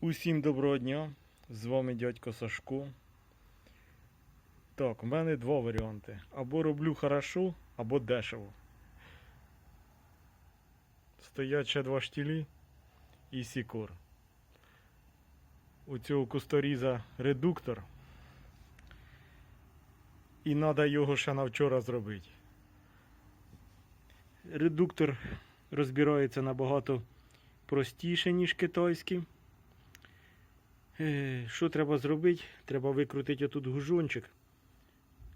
Усім доброго дня! З вами дядько Сашко. Так, у мене два варіанти. Або роблю хорошо, або дешево. Стоять ще два штілі і сікор. У цього кусторіза редуктор. І треба його ще на вчора зробити. Редуктор розбирається набагато простіше, ніж китайський. Е, Що треба зробити? Треба викрутити отут гужончик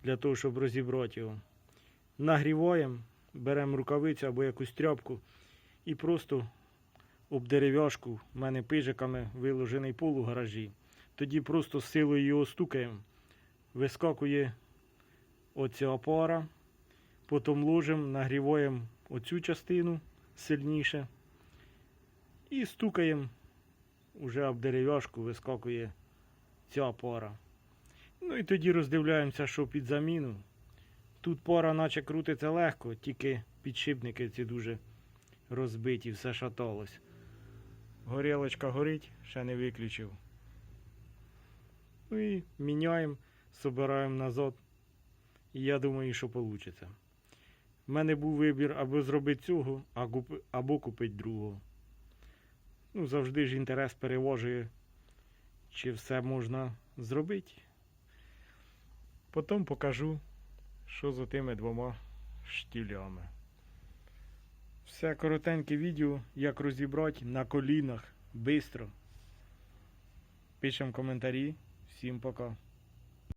для того, щоб розібрати його. Нагріваємо, беремо рукавицю або якусь тряпку і просто об дерев'яшку, в мене пижиками виложений пол у гаражі. Тоді просто силою його стукаємо. Вискакує оця опара, потім ложимо, нагріваємо оцю частину сильніше і стукаємо уже об дерев'яшку вискакує ця пара. Ну і тоді роздивляємося, що під заміну. Тут пара наче крутиться легко, тільки підшипники ці дуже розбиті, все шаталось. Горілочка горить, ще не виключив. Ну і міняємо, собираємо назад. І я думаю, що вийде. У мене був вибір або зробити цього, або купити другого. Ну, завжди ж інтерес перевожує, чи все можна зробити. Потім покажу, що за тими двома штілями. Все коротеньке відео, як розібрати на колінах, швидко. Пишемо коментарі. Всім пока.